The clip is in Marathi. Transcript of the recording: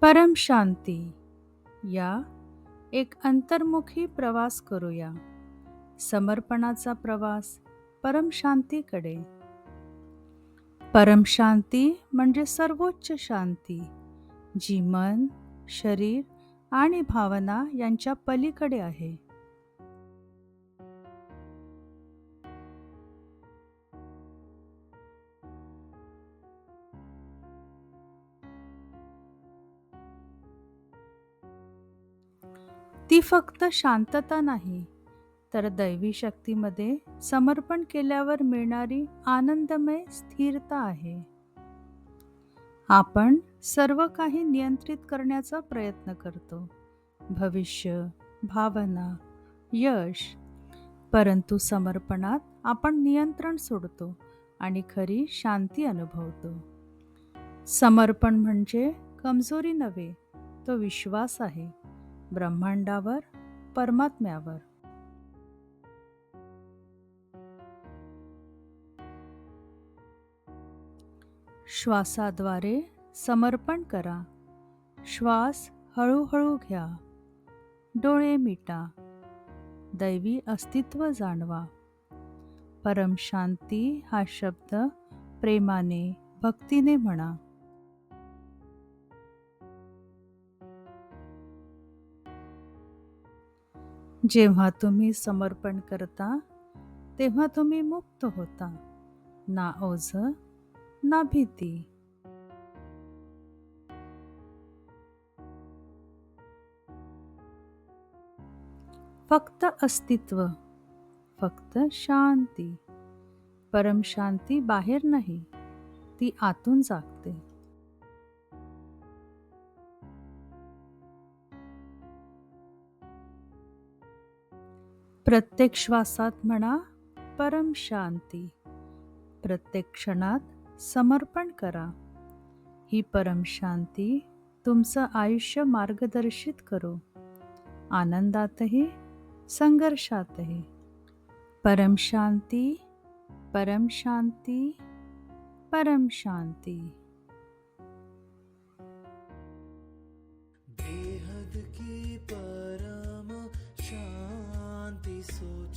परम शांती. या एक अंतर्मुखी प्रवास करूया. समर्पणाचा प्रवास परम शांतीकडे. परम शांती म्हणजे सर्वोच्च शांती जी मन शरीर आणि भावना यांच्या पलीकडे आहे. ती फक्त शांतता नाही तर दैवी शक्तीमध्ये समर्पण केल्यावर मिळणारी आनंदमय स्थिरता आहे. आपण सर्व काही नियंत्रित करण्याचा प्रयत्न करतो. भविष्य भावना यश परंतु समर्पणात आपण नियंत्रण सोडतो आणि खरी शांती अनुभवतो. समर्पण म्हणजे कमजोरी नव्हे तो विश्वास आहे. ब्रह्मांडावर परमात्म्यावर. श्वासाद्वारे समर्पण करा. श्वास हळूहळू घ्या. डोळे मिटा. दैवी अस्तित्व जाणवा. परमशांती हा शब्द प्रेमाने भक्तीने म्हणा. जेव्हा तुम्ही समर्पण करता तेव्हा तुम्ही मुक्त होता. ना ओझ ना भीती. फक्त अस्तित्व फक्त शांती. परम शांती बाहेर नाही ती आतून जागते. प्रत्येक श्वासात म्हणा परम शांती. प्रत्येक क्षणात समर्पण करा. ही परम शांती तुमचं आयुष्य मार्गदर्शित करो. आनंदातही संघर्षातही. परम शांती परम शांती परम शांती. बेहद की पर...